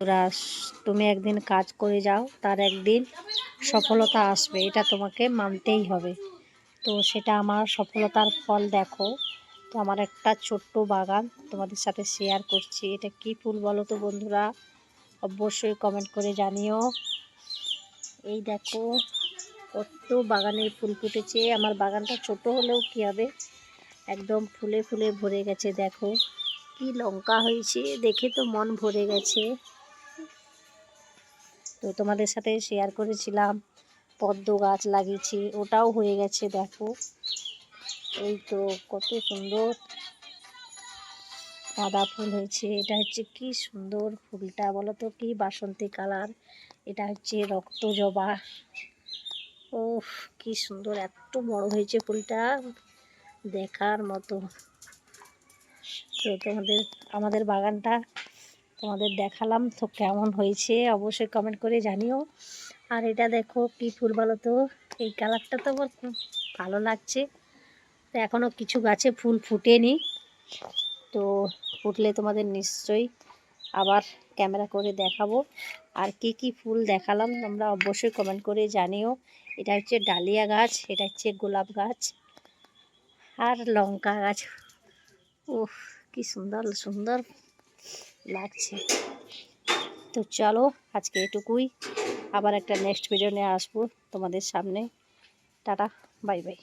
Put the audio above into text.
তোরা তুমি একদিন কাজ করে যাও, তার একদিন সফলতা আসবে, এটা তোমাকে মানতেই হবে। তো সেটা আমার সফলতার ফল দেখো। তো আমার একটা ছোট্ট বাগান তোমাদের সাথে শেয়ার করছি। এটা কি ফুল বলো তো বন্ধুরা? অবশ্যই কমেন্ট করে জানিও। এই দেখো, কত বাগানে ফুল ফুটেছে। আমার বাগানটা ছোট হলেও কী হবে? একদম ফুলে ফুলে ভরে গেছে, দেখো। কি লঙ্কা হয়েছে, দেখে তো মন ভরে গেছে। তো তোমাদের সাথে শেয়ার করেছিলাম। পদ্ম গাছ লাগিয়েছি, ওটাও হয়ে গেছে, দেখো। এই তো কত সুন্দর গাঁদা ফুল হয়েছে। এটা হচ্ছে কি সুন্দর ফুলটা বলো তো কি? বাসন্তী কালার। এটা হচ্ছে রক্ত জবা ও কি সুন্দর, এত বড় হয়েছে ফুলটা। দেখার মতো। তো তোমাদের, আমাদের বাগানটা তোমাদের দেখালাম তো কেমন হয়েছে, অবশ্যই কমেন্ট করে জানিও। আর এটা দেখো কি ফুল বলো তো, এই কালারটা তো আমার খুব ভালো লাগছে। তো এখনও কিছু গাছে ফুল ফুটেনি, তো ফুটলে তোমাদের নিশ্চয়ই আবার ক্যামেরা করে দেখাবো। আর কি কি ফুল দেখালাম তোমরা অবশ্যই কমেন্ট করে জানিও। এটা হচ্ছে ডালিয়া গাছ, এটা হচ্ছে গোলাপ গাছ, আর লঙ্কা গাছ। উফ, কি সুন্দর সুন্দর। লাগছে। তো চলো, আজকে এটুকুই। আবার একটা নেক্সট ভিডিও নিয়ে আসব তোমাদের সামনে। Tata bye bye